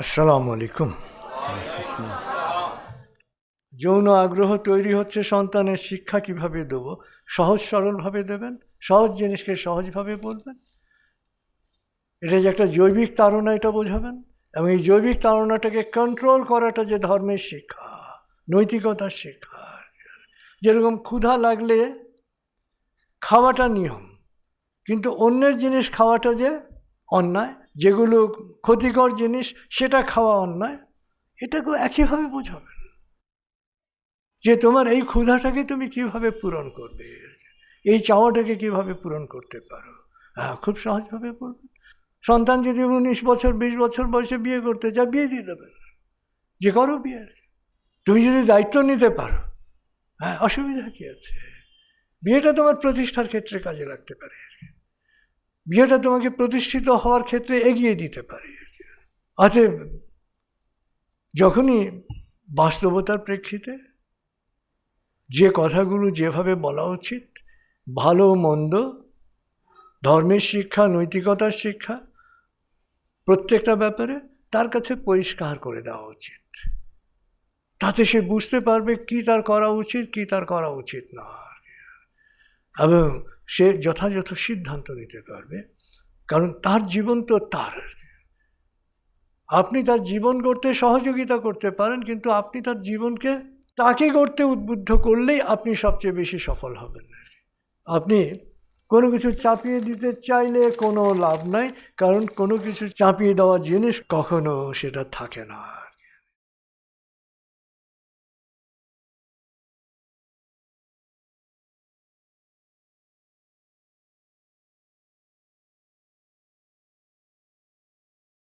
আসসালামু আলাইকুম। যৌন আগ্রহ তৈরি হচ্ছে সন্তানের শিক্ষা কীভাবে দেব? সহজ সরলভাবে দেবেন? সহজ জিনিসকে সহজভাবে বলবেন? এটা যে একটা জৈবিক তারণা এটা বোঝাবেন? এবং এই জৈবিক তারণাটাকে কন্ট্রোল করাটা যে ধর্মের শিক্ষা, নৈতিকতার শিক্ষা। যেরকম ক্ষুধা লাগলে খাওয়াটা নিয়ম, কিন্তু অন্যের জিনিস খাওয়াটা যে অন্যায় যেগুলো ক্ষতিকর জিনিস, সেটা খাওয়া অন্যায়। এটাকেও একইভাবে বোঝাবেন যে তোমার এই ক্ষুধাটাকে তুমি কীভাবে পূরণ করবে? এই চাওয়াটাকে কীভাবে পূরণ করতে পারো? হ্যাঁ খুব সহজভাবে বলবেন সন্তান যদি উনিশ বছর, বিশ বছর বয়সে বিয়ে করতে চায়, বিয়ে দিয়ে দেবেন যে করো বিয়ে তুমি যদি দায়িত্ব নিতে পারো হ্যাঁ অসুবিধা কি আছে? বিয়েটা তোমার প্রতিষ্ঠার ক্ষেত্রে কাজে লাগতে পারে। বিয়েটা তোমাকে প্রতিষ্ঠিত হওয়ার ক্ষেত্রে এগিয়ে দিতে পারে। অতএব যখনই বাস্তবতার প্রেক্ষিতে যে কথাগুলো যেভাবে বলা উচিত, ভালো মন্দ, ধর্মের শিক্ষা, নৈতিকতার শিক্ষা, প্রত্যেকটা ব্যাপারে তার কাছে পরিষ্কার করে দেওয়া উচিত। তাতে সে বুঝতে পারবে কি তার করা উচিত, কি তার করা উচিত না। এবং সে যথাযথ সিদ্ধান্ত নিতে পারবে, কারণ তার জীবন তো তার আপনি তার জীবন গড়তে সহযোগিতা করতে পারেন, কিন্তু আপনি তার জীবনকে তাকে গড়তে উদ্বুদ্ধ করলেই আপনি সবচেয়ে বেশি সফল হবেন আপনি কোনো কিছু চাপিয়ে দিতে চাইলে কোনো লাভ নাই, কারণ কোনো কিছু চাপিয়ে দেওয়া জিনিস কখনো সেটা থাকে না।